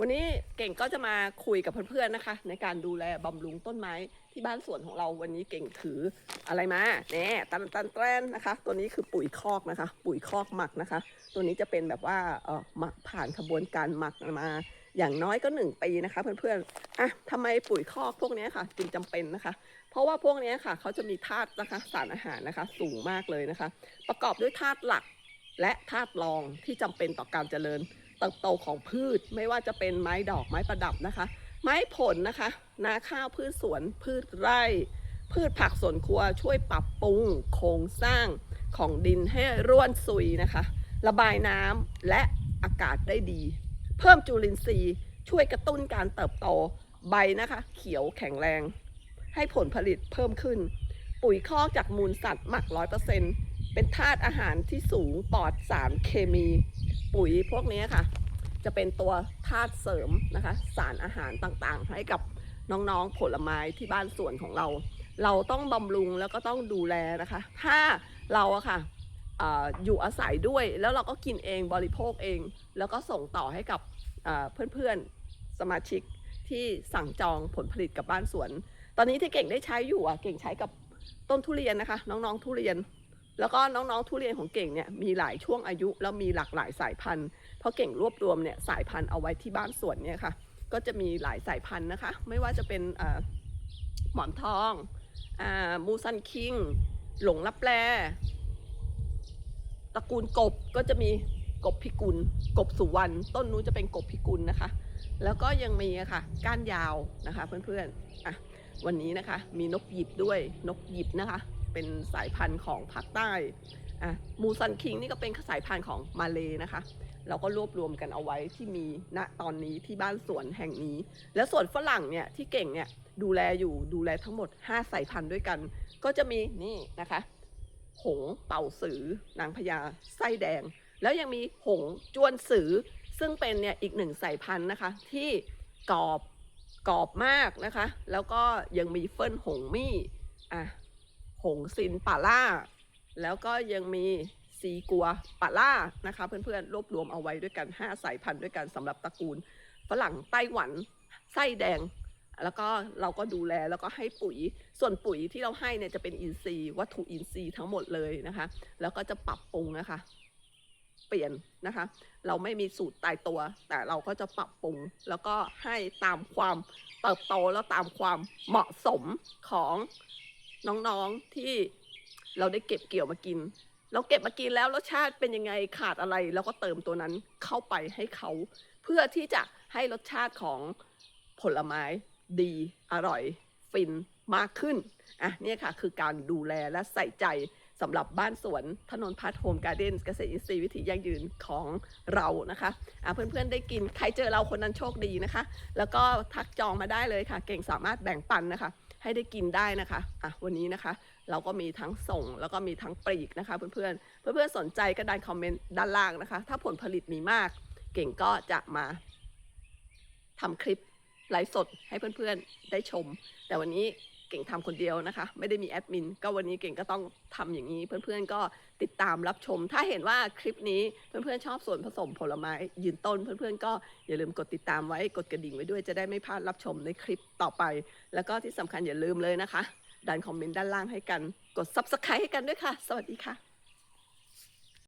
วันนี้เก่งก็จะมาคุยกับเพื่อนๆนะคะ ในการดูแลบำรุงต้นไม้ที่บ้านสวนของเราวันนี้เก่งถืออะไรมาเนี่ยตันตันแตรนนะคะ ตัวนี้คือปุ๋ยคอกนะคะ ปุ๋ยคอกหมักนะคะ ตัวนี้จะเป็นแบบว่าเออหมักผ่านขบวนการหมักมา อย่างน้อยก็หนึ่งปีนะคะ เพื่อนๆอะทำไมปุ๋ยคอกพวกนี้ค่ะจึงจำเป็นนะคะ เพราะว่าพวกนี้ค่ะเขาจะมีธาตุนะคะสารอาหารนะคะสูงมากเลยนะคะ ประกอบด้วยธาตุหลักและธาตุรองที่จำเป็นต่อการเจริญ เติบโตของพืช ไม่ว่าจะเป็นไม้ดอกไม้ประดับนะคะ ไม้ผลนะคะ นาข้าวพืชสวนพืชไร่ พืชผักสวนครัวช่วยปรับปรุงโครงสร้างของดินให้ร่วนซุยนะคะ ระบายน้ำและอากาศได้ดี เพิ่มจุลินทรีย์ช่วยกระตุ้นการเติบโตใบนะคะ เขียวแข็งแรง ให้ผลผลิตเพิ่มขึ้น ปุ๋ยคอกจากมูลสัตว์หมักร้อยเปอร์เซ็นต์เป็นธาตุอาหารที่สูงปลอดสารเคมี ปุ๋ยพวกนี้ค่ะ จะเป็นตัวธาตุเสริมนะคะ สารอาหารต่างๆ ให้กับน้องๆผลไม้ที่บ้านสวนของเรา เราต้องบำรุงแล้วก็ต้องดูแลนะคะ ถ้าเราอะค่ะออยู่อาศัยด้วยแล้วเราก็กินเองบริโภคเอง แล้วก็ส่งต่อให้กับเอ่อเพื่อนๆสมาชิกที่สั่งจองผลผลิตกับบ้านสวน ตอนนี้ที่เก่งได้ใช้อยู่อะเก่งใช้กับต้นทุเรียนนะคะ น้องๆทุเรียน แล้วก็น้องๆทุเรียนของเก่งเนี่ยมีหลายช่วงอายุแล้วมีหลากหลายสายพันธุ์ เพราะเก่งรวบรวมเนี่ยสายพันธุ์เอาไว้ที่บ้านสวนเนี่ยค่ะ ก็จะมีหลายสายพันธุ์นะคะ ไม่ว่าจะเป็นหมอนทองอมูซันคิง หลงลับแลตระกูลกบก็จะมีกบพิกุล กบสุวรรณต้นนู้นจะเป็นกบพิกุลนะคะ แล้วก็ยังมีะค่ะ ก้านยาวนะคะเพื่อนๆอะวันนี้นะคะมีนกหยิบด้วยนกหยิบนะคะ เป็นสายพันธุ์ของภาคใต้อะมูซันคิงนี่ก็เป็นสายพันธุ์ของมาเลนะคะ เราก็รวบรวมกันเอาไว้ที่มีณตอนนี้ที่บ้านสวนแห่งนี้ แล้วส่วนฝรั่งเนี่ยที่เก่งเนี่ยดูแลอยู่ดูแลทั้งหมด 5 สายพันธุ์ด้วยกัน ก็จะมีนี่นะคะหงเป่าสือนางพญาไส้แดง แล้วยังมีหงจวนสือ ซึ่งเป็นเนี่ยอีกหนึ่งสายพันธุ์นะคะที่กรอบกรอบมากนะคะ แล้วก็ยังมีเฟิ่นหงมี่อะ หงซินป่าล่า แล้วก็ยังมีซีกัวป่าล่านะคะเพื่อนๆรวบรวมเอาไว้ด้วยกัน 5 สายพันธุ์ด้วยกันสำหรับตระกูล ฝรั่งไต้หวันไส้แดง แล้วก็เราก็ดูแลแล้วก็ให้ปุ๋ยส่วนปุ๋ยที่เราให้เนี่ยจะเป็นอินทรีย์วัตถุอินทรีย์ทั้งหมดเลยนะคะ แล้วก็จะปรับปรุงนะคะเปลี่ยนนะคะ เราไม่มีสูตรตายตัว แต่เราก็จะปรับปรุง แล้วก็ให้ตามความเติบโตแล้วตามความเหมาะสมของ น้องๆที่เราได้เก็บเกี่ยวมากิน เราเก็บมากินแล้วรสชาติเป็นยังไงขาดอะไรเราก็เติมตัวนั้นเข้าไปให้เขา เพื่อที่จะให้รสชาติของผลไม้ดีอร่อย ฟินมากขึ้นอะเนี่ยค่ะ คือการดูแลและใส่ใจสำหรับบ้านสวนถนนพัทโฮมการ์เด้นเกษตรอินทรีย์วิถียั่งยืนของเรานะคะอะเพื่อนๆได้กิน ใครเจอเราคนนั้นโชคดีนะคะ แล้วก็ทักจองมาได้เลยค่ะ เก่งสามารถแบ่งปันนะคะ ให้ได้กินได้นะคะอะวันนี้นะคะ เราก็มีทั้งส่งแล้วก็มีทั้งปลีกนะคะ เพื่อนๆเพื่อนๆสนใจก็ดันคอมเมนต์ด้านล่างนะคะ ถ้าผลผลิตมีมาก เก่งก็จะมาทำคลิป ไลฟ์สดให้เพื่อนๆได้ชม แต่วันนี้เก่งทำคนเดียวนะคะ ไม่ได้มีแอดมินก็วันนี้เก่งก็ต้องทำอย่างนี้ เพื่อนๆก็ติดตามรับชม ถ้าเห็นว่าคลิปนี้เพื่อนๆชอบส่วนผสมผลไม้ ยืนต้น เพื่อนๆก็อย่าลืมกดติดตามไว้กดกระดิ่งไว้ด้วยจะได้ไม่พลาดรับชมในคลิปต่อไป แล้วก็ที่สำคัญอย่าลืมเลยนะคะดันคอมเมนต์ด้านล่างให้กัน กด subscribe ให้กันด้วยค่ะ สวัสดีค่ะ